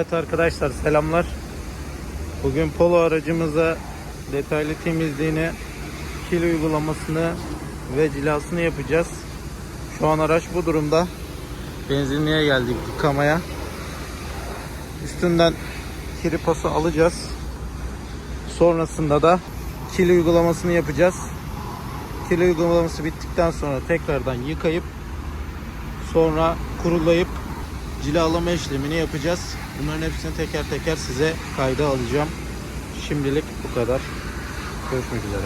Evet arkadaşlar selamlar. Bugün polo aracımıza detaylı temizliğini, kil uygulamasını ve cilasını yapacağız. Şu an araç bu durumda. Benzinliğe geldik yıkamaya. Üstünden kiripası alacağız. Sonrasında da kil uygulamasını yapacağız. Kil uygulaması bittikten sonra tekrardan yıkayıp sonra kurulayıp cilalama işlemini yapacağız. Bunların hepsini teker teker size kayda alacağım. Şimdilik bu kadar. Görüşmek üzere.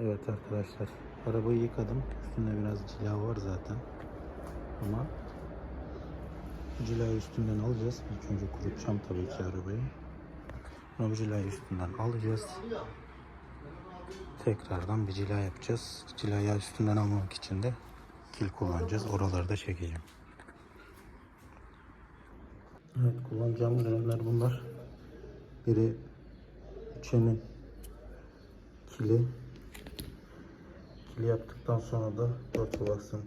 Evet arkadaşlar. Arabayı yıkadım. Üstünde biraz cila var zaten. Ama cilayı üstünden alacağız. İlk önce kurutacağım tabii ki arabayı. Bu cilayı üstünden alacağız. Tekrardan bir cila yapacağız. Cilayı üstünden almak için de kil kullanacağız. Oraları da çekeceğim. Evet kullanacağımız ürünler bunlar. Biri çenin kili. Kili yaptıktan sonra da Dörtluvaks'ın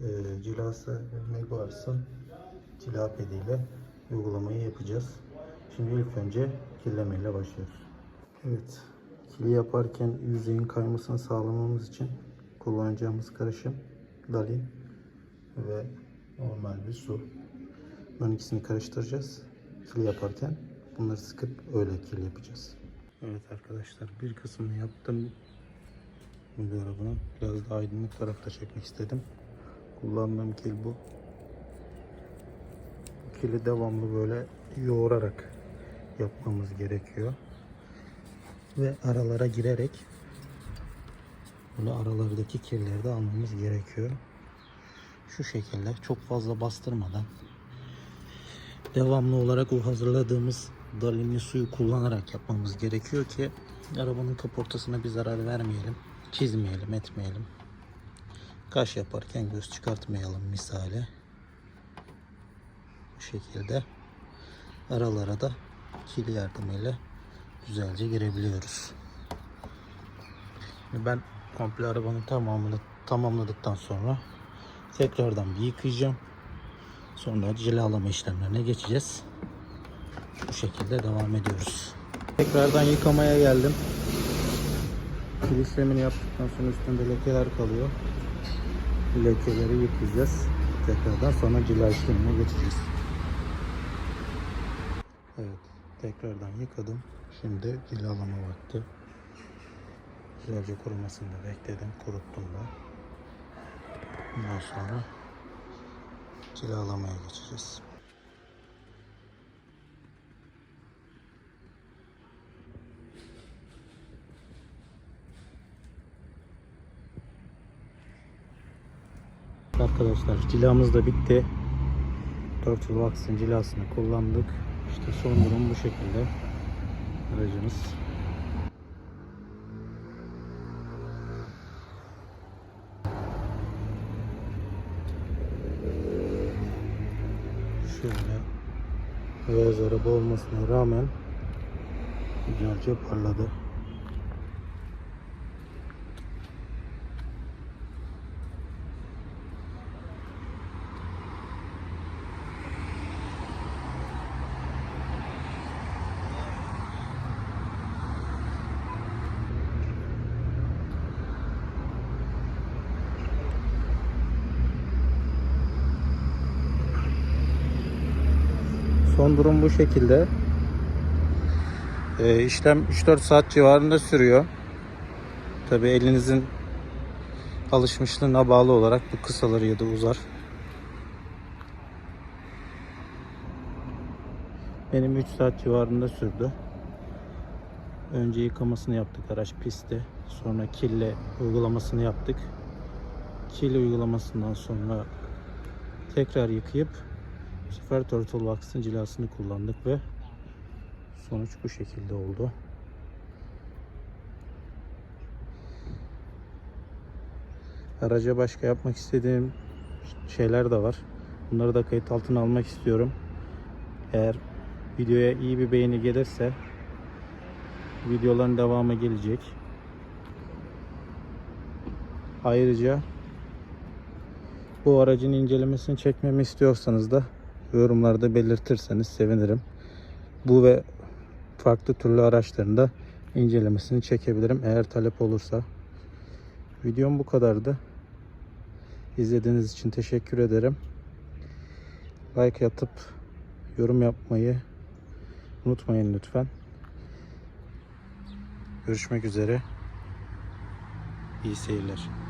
e, cilası ve Meguars'ın cila pediyle uygulamayı yapacağız. Şimdi ilk önce kirlemeyle başlıyoruz. Evet. Kili yaparken yüzeyin kaymasını sağlamamız için kullanacağımız karışım Dalin ve normal bir su. Bunların ikisini karıştıracağız. Kil yaparken bunları sıkıp öyle kil yapacağız. Evet arkadaşlar bir kısmını yaptım. Bu arabanın biraz daha aydınlık tarafta çekmek istedim. Kullandığım kil bu. Bu kili devamlı böyle yoğurarak yapmamız gerekiyor. Ve aralara girerek böyle aralardaki kirleri de almamız gerekiyor. Şu şekilde çok fazla bastırmadan devamlı olarak o hazırladığımız dalimli suyu kullanarak yapmamız gerekiyor ki arabanın kaportasına bir zarar vermeyelim, çizmeyelim, etmeyelim. Kaş yaparken göz çıkartmayalım misali. Bu şekilde aralara da kil yardımıyla güzelce girebiliyoruz. Ben komple arabanın tamamını tamamladıktan sonra tekrardan bir yıkayacağım. Sonra cilalama işlemlerine geçeceğiz. Bu şekilde devam ediyoruz. Tekrardan yıkamaya geldim. Kil işlemini yaptıktan sonra üstünde lekeler kalıyor. Lekeleri yıkayacağız. Tekrardan sonra cila işlemine geçeceğiz. Evet. Tekrardan yıkadım. Şimdi cilalama vakti. Güzelce kurumasını bekledim. Kuruttum da. Bundan sonra cilalamaya geçeceğiz. Arkadaşlar cilamız da bitti. Turtle Wax'ın cilasını kullandık. İşte son durum bu şekilde. Aracımız. Şöyle beyaz araba olmasına rağmen güzelce parladı. Son durum bu şekilde. Ee, işlem 3-4 saat civarında sürüyor. Tabi elinizin alışmışlığına bağlı olarak bu kısalır ya da uzar. Benim 3 saat civarında sürdü. Önce yıkamasını yaptık araç pistte. Sonra kille uygulamasını yaptık. Kil uygulamasından sonra tekrar yıkayıp bu sefer Turtle Wax'ın cilasını kullandık ve sonuç bu şekilde oldu. Araca başka yapmak istediğim şeyler de var. Bunları da kayıt altına almak istiyorum. Eğer videoya iyi bir beğeni gelirse videoların devamı gelecek. Ayrıca bu aracın incelemesini çekmemi istiyorsanız da yorumlarda belirtirseniz sevinirim. Bu ve farklı türlü araçların da incelemesini çekebilirim eğer talep olursa. Videom bu kadardı. İzlediğiniz için teşekkür ederim. Like atıp yorum yapmayı unutmayın lütfen. Görüşmek üzere. İyi seyirler.